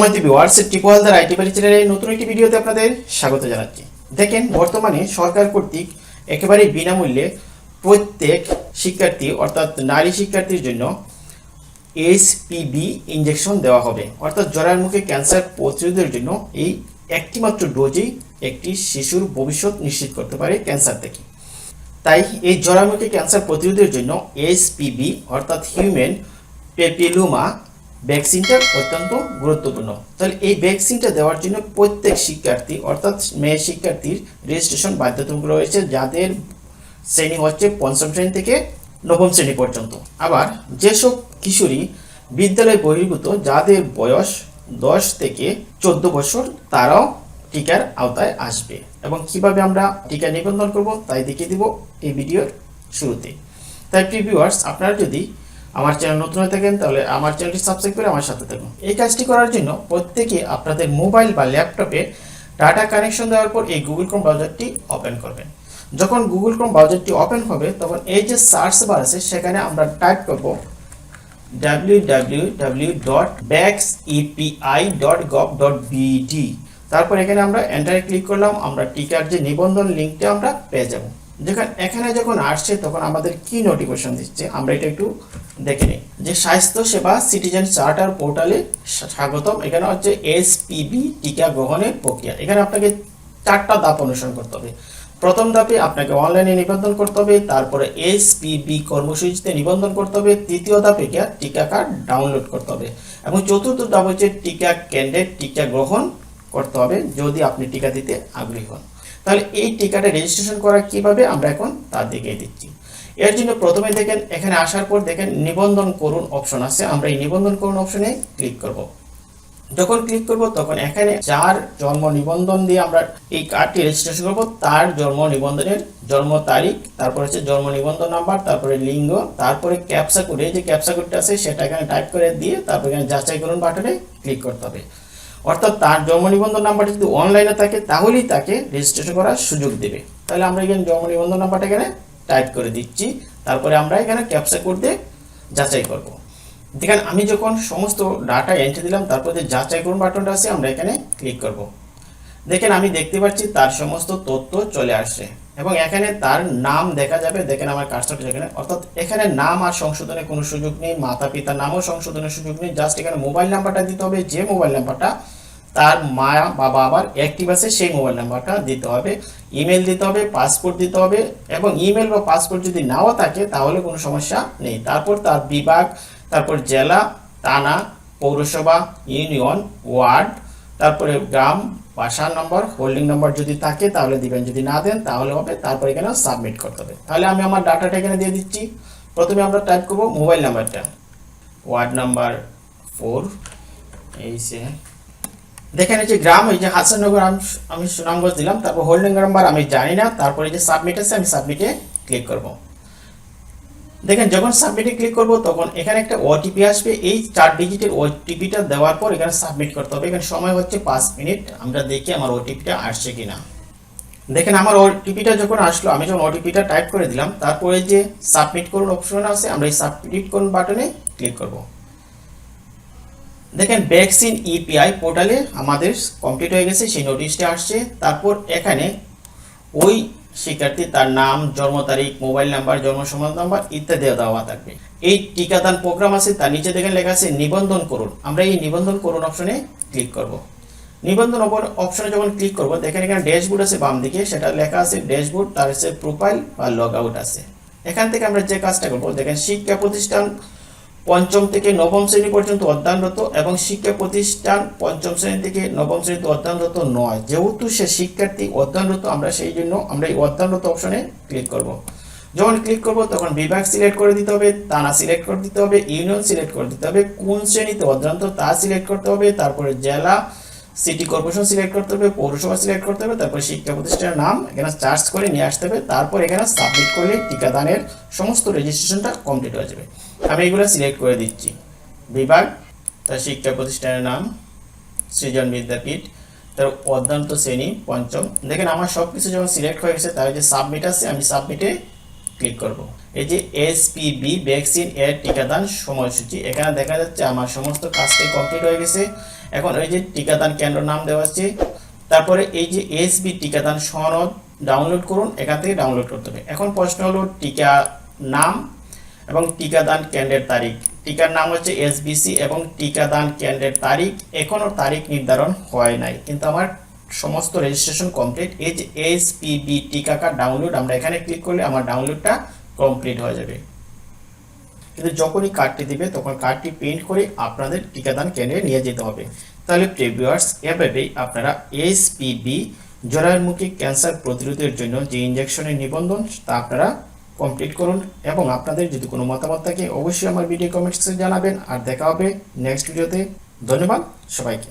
সম্মানিত viewers টিপোয়ালদার IT বাড়ি চ্যানেলের নতুন একটি ভিডিওতে আপনাদের স্বাগত জানাচ্ছি। দেখেন, বর্তমানে সরকার কর্তৃক একেবারে বিনামূল্যে প্রত্যেক শিক্ষার্থী, অর্থাৎ নারী শিক্ষার্থীর জন্য এইচপিবি ইঞ্জেকশন দেওয়া হবে। অর্থাৎ জরার মুখে ক্যান্সার প্রতিরোধের জন্য এই একটিমাত্র ডোজেই একটি শিশুর ভবিষ্যৎ নিশ্চিত করতে পারে ক্যান্সার থেকে। তাই এই জরামুখী ক্যান্সার প্রতিরোধের জন্য এইচপিবি অর্থাৎ হিউম্যান পেপিলুমা ভ্যাকসিনটা অত্যন্ত গুরুত্বপূর্ণ। তাহলে এই ভ্যাকসিনটা দেওয়ার জন্য প্রত্যেক শিক্ষার্থী, অর্থাৎ মেয়ে শিক্ষার্থীর রেজিস্ট্রেশন বাধ্যতামূলক রয়েছে, যাদের শ্রেণি হচ্ছে পঞ্চম শ্রেণি থেকে নবম শ্রেণি পর্যন্ত। আবার যেসব কিশোরী বিদ্যালয় বহির্ভূত, যাদের বয়স দশ থেকে চোদ্দ বছর, তারাও টিকার আওতায় আসবে। এবং কীভাবে আমরা টিকা নিবন্ধন করব, তাই দেখিয়ে দিব এই ভিডিওর শুরুতে। তাই প্রিভিউয়ার্স, আপনারা যদি আমার চ্যানেল নতুন হয়ে থাকেন, তাহলে আমার চ্যানেলটি সাবস্ক্রাইব করে আমার সাথে থাকুন। এই কাজটি করার জন্য প্রত্যেকে আপনাদের মোবাইল বা ল্যাপটপে ডাটা কানেকশন দেওয়ার পর এই গুগল ক্রোম ব্রাউজারটি ওপেন করবেন। যখন গুগল ক্রোম ব্রাউজারটি ওপেন হবে, তখন এই যে সার্চ বার আছে, সেখানে আমরা টাইপ করব www.baxepi.gov.bd তারপর এখানে আমরা এন্টারে ক্লিক করলাম, আমরা টিকার যে নিবন্ধন লিঙ্কটা আমরা পেয়ে যাব। যেখানে এখানে যখন আসছে, তখন আমাদের কি নোটিফিকেশন দিচ্ছে? আমরা এটা একটু দেখে নিই। যে স্বাস্থ্য সেবা সিটিজেন চার্টার পোর্টালে স্বাগতম। এখানে হচ্ছে এসপিবি টিকা গ্রহণের প্রক্রিয়া। এখানে আপনাকে চারটা ধাপ অনুসরণ করতে হবে। প্রথম ধাপে আপনাকে অনলাইনে নিবন্ধন করতে হবে, তারপরে এসপিবি কর্মসূচিতে নিবন্ধন করতে হবে, তৃতীয় ধাপে গিয়ে টিকা কার্ড ডাউনলোড করতে হবে। এবং চতুর্থ ধাপ হচ্ছে টিকা কেন্দ্রে টিকা গ্রহণ করতে হবে, যদি আপনি টিকা দিতে আগ্রহী হন। তাহলে এই টিকাটা রেজিস্ট্রেশন করা কীভাবে আমরা এখন তার দিকে দিচ্ছি এর জন্য প্রথমে দেখেন, এখানে আসার পর দেখেন নিবন্ধন করুন অপশন আছে। আমরা এই নিবন্ধন করুন অপশনে ক্লিক করব। যখন ক্লিক করব তখন এখানে যার জন্ম নিবন্ধন দিয়ে আমরা এই কার্ডটি রেজিস্ট্রেশন করব, তার জন্ম নিবন্ধনের জন্ম তারিখ, তারপর হচ্ছে জন্ম নিবন্ধন নাম্বার তারপরে লিঙ্গ, তারপরে ক্যাপসা কোড এই যে ক্যাপসা কোডটা আছে সেটা এখানে টাইপ করে দিয়ে তারপর এখানে যাচাই করুন বাটনে ক্লিক করতে হবে। অর্থাৎ তার জন্ম নিবন্ধন নাম্বারটা যদি অনলাইনে থাকে, তাহলেই তাকে রেজিস্ট্রেশন করার সুযোগ দেবে। তাহলে আমরা এখানে জন্ম নিবন্ধন নাম্বারটা এখানে টাইপ করে দিচ্ছি। তারপরে আমরা এখানে ক্যাপসা কোড দিয়ে যাচাই করব। দেখেন, আমি যখন সমস্ত ডাটা এন্ট্রি দিলাম, তারপর যে যাচাই করুন বাটনটা আছে, আমরা এখানে ক্লিক করব। দেখেন, আমি দেখতে পাচ্ছি তার সমস্ত তথ্য চলে আসছে। এবং এখানে তার নাম দেখা যাবে, দেখেন আমার কাজটা এখানে। অর্থাৎ এখানে নাম আর সংশোধনের কোনো সুযোগ নেই মাতা পিতার নামও সংশোধনের সুযোগ নেই জাস্ট এখানে মোবাইল নাম্বারটা দিতে হবে, যে মোবাইল নাম্বারটা তার মা, বাবা আবার অ্যাক্টিভ আছে, সেই মোবাইল নাম্বারটা দিতে হবে। ইমেল দিতে হবে পাসপোর্ট দিতে হবে, এবং ইমেল বা পাসপোর্ট যদি নাও থাকে, তাহলে কোনো সমস্যা নেই। তারপর তার বিভাগ, তারপর জেলা, থানা, পৌরসভা ইউনিয়ন ওয়ার্ড তারপরে গ্রাম বাসার নম্বর হোল্ডিং নম্বর যদি থাকে তাহলে দিবেন, যদি না দেন তাহলে হবে, তারপর এখানে সাবমিট করতে হবে। তাহলে আমি আমার ডাটাটা এখানে দিয়ে দিচ্ছি। প্রথমে আমরা টাইপ করব মোবাইল নাম্বারটা ওয়ার্ড নাম্বার ফোর এই সে দেখেন এই যে গ্রাম, এই যে হাসাননগর আমি আমি সুনামগঞ্জ দিলাম, তারপর হোল্ডিং নাম্বার আমি জানি না, তারপরে যে সাবমিট আছে, আমি সাবমিটে ক্লিক করব। দেখেন, যখন সাবমিটে ক্লিক করব, তখন এখানে একটা ওটিপি আসবে। এই চার ডিজিটের ওটিপিটা দেওয়ার পর এখানে সাবমিট করতে হবে। এখানে সময় হচ্ছে পাঁচ মিনিট। আমরা দেখি আমার ওটিপিটা আসছে কিনা। দেখেন, আমার ওটিপিটা যখন আসলো, আমি যখন ওটিপিটা টাইপ করে দিলাম, তারপরে যে সাবমিট করুন অপশন আছে, আমরা এই সাবমিট করুন বাটনে ক্লিক করব। দেখেন ভ্যাকসিন ইপিআই পোর্টালে আমাদের কমপ্লিট হয়ে গেছে, সেই নোটিশটা আসছে। তারপর এখানে ওই শিক্ষার্থী তার নাম, জন্ম তারিখ, মোবাইল নাম্বার, জন্ম সমাজ নাম্বার ইত্যাদি দেওয়া থাকবে। এই টিকাদান প্রোগ্রাম আছে, তার নিচে দেখেন লেখা আছে, নিবন্ধন করুন। আমরা এই নিবন্ধন করুন অপশনে ক্লিক করব। নিবন্ধন অপশনে যখন ক্লিক করব, দেখেন এখানে ড্যাশবোর্ড আছে বাম দিকে, সেটা লেখা আছে ড্যাশবোর্ড, তার হচ্ছে প্রোফাইল বা লগ আউট আছে। এখান থেকে আমরা যে কাজটা করব, দেখেন শিক্ষা প্রতিষ্ঠান পঞ্চম থেকে নবম শ্রেণি পর্যন্ত অধ্যয়নরত এবং শিক্ষা প্রতিষ্ঠান পঞ্চম শ্রেণি থেকে নবম শ্রেণীতে অধ্যয়নরত নয়। যেহেতু সে শিক্ষার্থী অধ্যয়নরত, আমরা সেই জন্য আমরা এই অধ্যয়নরত অপশনে ক্লিক করব। যখন ক্লিক করব, তখন বিভাগ সিলেক্ট করে দিতে হবে তারা সিলেক্ট করে দিতে হবে ইউনিয়ন সিলেক্ট করে দিতে হবে, কোন শ্রেণীতে অধ্যয়নরত তা সিলেক্ট করতে হবে, তারপরে জেলা সিটি কর্পোরেশন সিলেক্ট করতে হবে, পৌরসভা সিলেক্ট করতে হবে, তারপরে শিক্ষা প্রতিষ্ঠানের নাম এখানে চার্জ করে নিয়ে আসতে হবে, তারপর এখানে সাবমিট করলে টিকাদানের সমস্ত রেজিস্ট্রেশনটা কমপ্লিট হয়ে যাবে। আমি এগুলো সিলেক্ট করে দিচ্ছি। বিভাগ, তার শিক্ষা প্রতিষ্ঠানের নাম, সৃজন বিদ্যাপীঠ, তার অধ্যন্ত শ্রেণি, পঞ্চম। দেখেন আমার সব কিছু যখন সিলেক্ট হয়ে গেছে, তার যে সাবমিট আছে, আমি সাবমিটে ক্লিক করব। এই যে এসপিবি ভ্যাকসিন এর টিকাদান সময়সূচি, এখানে দেখা যাচ্ছে আমার সমস্ত কাজটাই কমপ্লিট হয়ে গেছে। এখন ওই যে টিকাদান কেন্দ্র নাম দেওয়া আছে। তারপরে এই যে এসবি টিকাদান সনদ ডাউনলোড করুন, এখান থেকে ডাউনলোড করতে হবে। এখন প্রশ্ন হলো টিকা নাম এবং টিকাদান কেন্দ্রের তারিখ। টিকার নাম হচ্ছে এসবিসি এবং টিকাদান কেন্দ্রের তারিখ। এখনও তারিখ নির্ধারণ হয় নাই। কিন্তু আমার সমস্ত রেজিস্ট্রেশন কমপ্লিট এই যে এসপিবি টিকা কার্ড ডাউনলোড আমরা এখানে ক্লিক করলে আমার ডাউনলোডটা কমপ্লিট হয়ে যাবে। কিন্তু যখনই কার্ডটি দিবে, তখন কার্ডটি প্রিন্ট করে আপনাদের টিকাদান কেন্দ্রে নিয়ে যেতে হবে। তাহলে প্রিভিউয়ার্স এভাবেই আপনারা এসপিবি জরায়ুমুখী ক্যান্সার প্রতিরোধের জন্য যে ইঞ্জেকশনের নিবন্ধন, তা আপনারা কমপ্লিট করুন। এবং আপনাদের যদি কোনো মতামত থাকে, অবশ্যই আমার ভিডিও কমেন্টসে জানাবেন। আর দেখা হবে নেক্সট ভিডিওতে ধন্যবাদ সবাইকে।